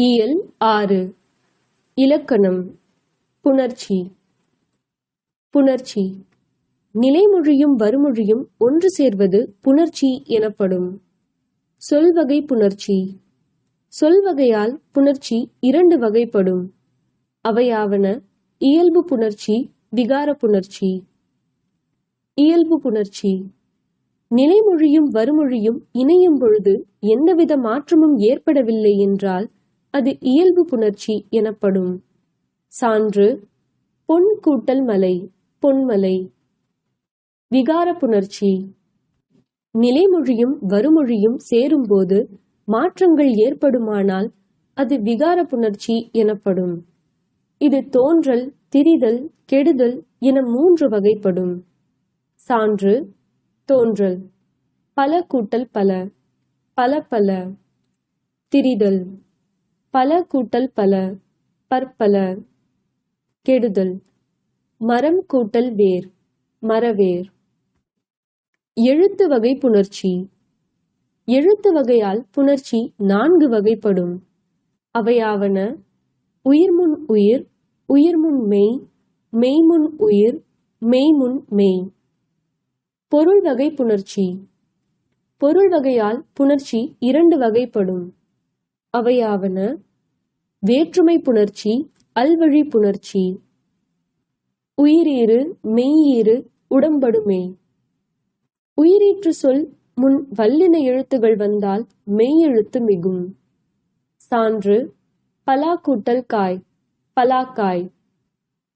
இயல் ஆறு. இலக்கணம். புணர்ச்சி. புணர்ச்சி. நிலைமொழியும் வறுமொழியும் ஒன்று சேர்வது புணர்ச்சி எனப்படும். சொல்வகை புணர்ச்சி. சொல்வகையால் புணர்ச்சி இரண்டு வகைப்படும். அவையாவன இயல்பு புணர்ச்சி விகார புணர்ச்சி. இயல்பு புணர்ச்சி. நிலைமொழியும் வறுமொழியும் இணையும் பொழுது எந்தவித மாற்றமும் ஏற்படவில்லை என்றால் அது இயல்பு புணர்ச்சி எனப்படும். சான்று பொன் கூட்டல் மலை பொன்மலை விகார புணர்ச்சி. நிலைமொழியும் வருமொழியும் சேரும்போது மாற்றங்கள் ஏற்படுமானால் அது விகார புணர்ச்சி எனப்படும். இது தோன்றல் திரிதல் கெடுதல் என மூன்று வகைப்படும். சான்று தோன்றல். பல கூட்டல் பல பல பல. திரிதல். பல கூட்டல் பல பற்பல. கெடுதல். மரம் கூட்டல் வேர் மரவேர். எழுத்து வகை புணர்ச்சி. எழுத்து வகையால் புணர்ச்சி நான்கு வகைப்படும். அவையாவன. உயிர்முன் உயிர் உயிர்முன் மெய் மெய்முன் உயிர் மெய்முன் மெய். பொருள் வகை புணர்ச்சி. பொருள் வகையால் புணர்ச்சி இரண்டு வகைப்படும். அவையாவன. வேற்றுமை புணர்ச்சி அல்வழி புணர்ச்சி. உயிரீறு மெய்யீறு உடம்படுமே. உயிரீற்று சொல் முன் வல்லின எழுத்துகள் வந்தால் மெய்யெழுத்து மிகும். சான்று பலா கூட்டல் காய் பலாக்காய்.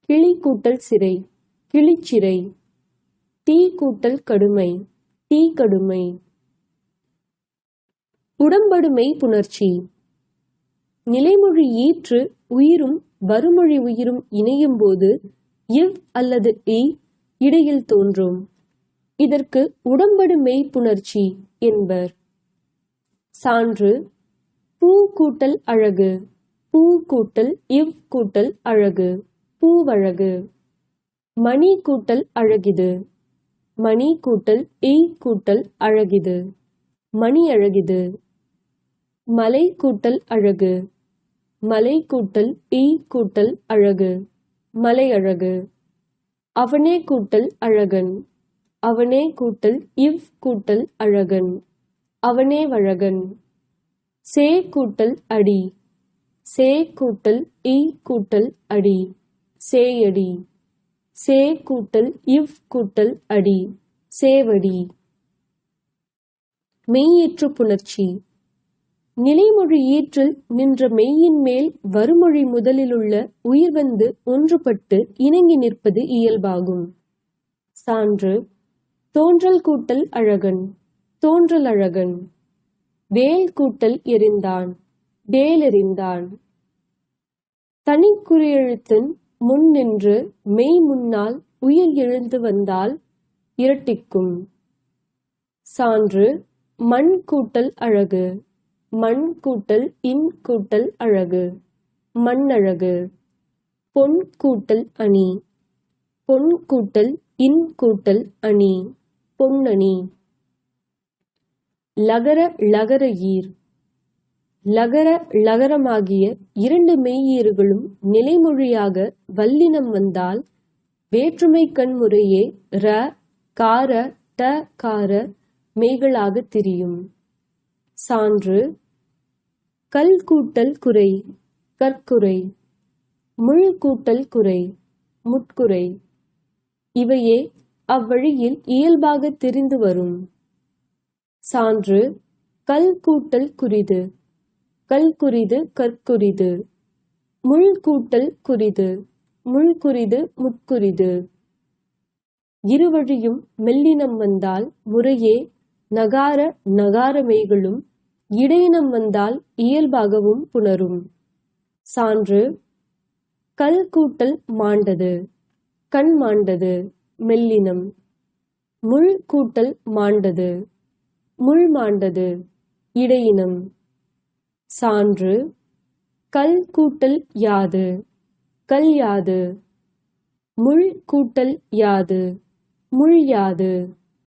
கிளி கூட்டல் சிறை கிளிச்சிறை. தீ கூட்டல் கடுமை தீ கடுமை. உடம்படுமை புணர்ச்சி. நிலைமொழி ஈற்று உயிரும் வருமொழி உயிரும் இணையும் போது இவ் அல்லது இ இடையில் தோன்றும். இதற்கு உடம்படு மெய்ப்புணர்ச்சி என்பர். சான்று பூ கூட்டல் அழகு பூ கூட்டல் இவ் கூட்டல் அழகு பூவழகு மணி கூட்டல் அழகிது மணி கூட்டல் எய் கூட்டல் அழகிது மணி அழகிது. மலை கூட்டல் அழகு மலை கூட்டல் ஈ கூட்டல் அழகு. மலை அழகு அவனே கூட்டல் அழகன். அவனே கூட்டல் இவ் கூட்டல் அழகன். அவனே வழகன். சே கூட்டல் அடி. சே கூட்டல் இ கூட்டல் அடி. சேயடி சே கூட்டல் இவ் கூட்டல் அடி. சேவடி மெய்யேற்று புணர்ச்சி. நிலைமொழி ஈற்றில் நின்ற மெய்யின் மேல் வருமொழி முதலிலுள்ள உயிர் வந்து ஒன்றுபட்டு இணங்கி நிற்பது இயல்பாகும். சான்று தோன்றல் கூட்டல் அழகன் தோன்றல் அழகன். வேல் கூட்டல் எரிந்தான் வேலெறிந்தான் தனிக்குறியெழுத்தின் முன் நின்று மெய் முன்னால் உயிர் எழுந்து வந்தால் இரட்டிக்கும். சான்று மண் கூட்டல் அழகு. மண் கூட்டல் இன் கூட்டல் அழகு. மண்ணழகு பொன் கூட்டல் அணி. பொன் கூட்டல் இன் கூட்டல் அணி. பொன்னணி லகர லகர ஈர். லகர லகரமாகிய இரண்டு மெய்யீறுகளும் நிலைமொழியாக வல்லினம் வந்தால் வேற்றுமை கண்முறையே ர கார ட கார மெய்களாக திரியும். சான்று கல் கூட்டல் குறை கற்குறை முள் கூட்டல் குறை முட்குறை. இவையே அவ்வழியில் இயல்பாக தெரிந்து வரும். சான்று கல் கூட்டல் குறிது கல் குறிது கற்குறிது. முள் கூட்டல் குறிது முள் குறிது முட்குறிது. இருவழியும் மெல்லினம் வந்தால் முறையே நகார நகாரமைகளும் இடையினம் வந்தால் இயல்பாகவும் புணரும். சான்று கல் கூட்டல் மாண்டது கண் மாண்டது மெல்லினம். முள் கூட்டல் மாண்டது முள் மாண்டது இடையினம். சான்று கல் கூட்டல் யாது கல் யாது முள் கூட்டல் யாது முள் யாது.